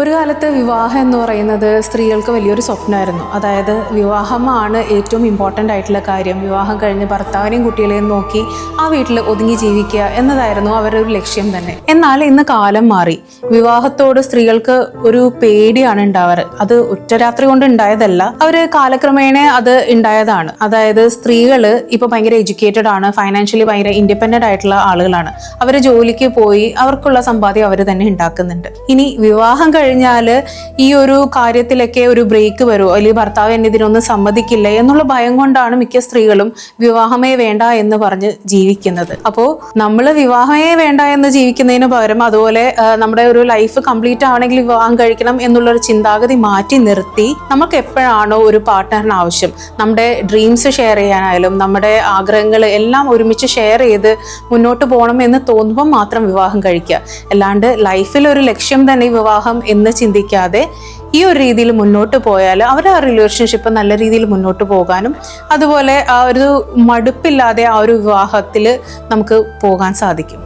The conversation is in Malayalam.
ഒരു കാലത്ത് വിവാഹം എന്ന് പറയുന്നത് സ്ത്രീകൾക്ക് വലിയൊരു സ്വപ്നമായിരുന്നു. അതായത് വിവാഹമാണ് ഏറ്റവും ഇമ്പോർട്ടന്റ് ആയിട്ടുള്ള കാര്യം. വിവാഹം കഴിഞ്ഞ് ഭർത്താവിനെയും കുട്ടികളെയും നോക്കി ആ വീട്ടിൽ ഒതുങ്ങി ജീവിക്കുക എന്നതായിരുന്നു അവരുടെ ഒരു ലക്ഷ്യം തന്നെ. എന്നാൽ ഇന്ന് കാലം മാറി. വിവാഹത്തോട് സ്ത്രീകൾക്ക് ഒരു പേടിയാണ് ഉണ്ടാവാറ്. അത് ഒറ്റ രാത്രി കൊണ്ട് ഉണ്ടായതല്ല. അവർ കാലക്രമേണ അത് ഉണ്ടായതാണ്. അതായത് സ്ത്രീകൾ ഇപ്പോൾ ഭയങ്കര എഡ്യൂക്കേറ്റഡ് ആണ് ഫൈനാൻഷ്യലി ഭയങ്കര ഇൻഡിപെൻഡന്റ് ആയിട്ടുള്ള ആളുകളാണ്. അവർ ജോലിക്ക് പോയി അവർക്കുള്ള സമ്പാദ്യം അവർ തന്നെ ഉണ്ടാക്കുന്നുണ്ട്. ഇനി വിവാഹം കഴിഞ്ഞാൽ ഈ ഒരു കാര്യത്തിലൊക്കെ ഒരു ബ്രേക്ക് വരുമോ അല്ലെങ്കിൽ ഭർത്താവ് എന്നെ ഇതിനൊന്നും സമ്മതിക്കില്ല എന്നുള്ള ഭയം കൊണ്ടാണ് മിക്ക സ്ത്രീകളും വിവാഹമേ വേണ്ട എന്ന് പറഞ്ഞ് ജീവിക്കുന്നത്. അപ്പോൾ നമ്മൾ വിവാഹമേ വേണ്ട എന്ന് ജീവിക്കുന്നതിന് പകരം അതുപോലെ നമ്മുടെ ഒരു ലൈഫ് കംപ്ലീറ്റ് ആണെങ്കിൽ വിവാഹം കഴിക്കണം എന്നുള്ളൊരു ചിന്താഗതി മാറ്റി നിർത്തി നമുക്ക് എപ്പോഴാണോ ഒരു പാർട്ട്ണറിന് ആവശ്യം. നമ്മുടെ ഡ്രീംസ് ഷെയർ ചെയ്യാനായാലും നമ്മുടെ ആഗ്രഹങ്ങൾ എല്ലാം ഒരുമിച്ച് ഷെയർ ചെയ്ത് മുന്നോട്ട് പോകണം എന്ന് തോന്നുമ്പോൾ മാത്രം വിവാഹം കഴിക്കുക. അല്ലാണ്ട് ലൈഫിൽ ഒരു ലക്ഷ്യം തന്നെ വിവാഹം എന്ന് ചിന്തിക്കാതെ ഈ ഒരു രീതിയിൽ മുന്നോട്ട് പോയാൽ അവർ ആ റിലേഷൻഷിപ്പ് നല്ല രീതിയിൽ മുന്നോട്ട് പോകാനും അതുപോലെ ആ ഒരു മടുപ്പില്ലാതെ ആ ഒരു വിവാഹത്തിൽ നമുക്ക് പോകാൻ സാധിക്കും.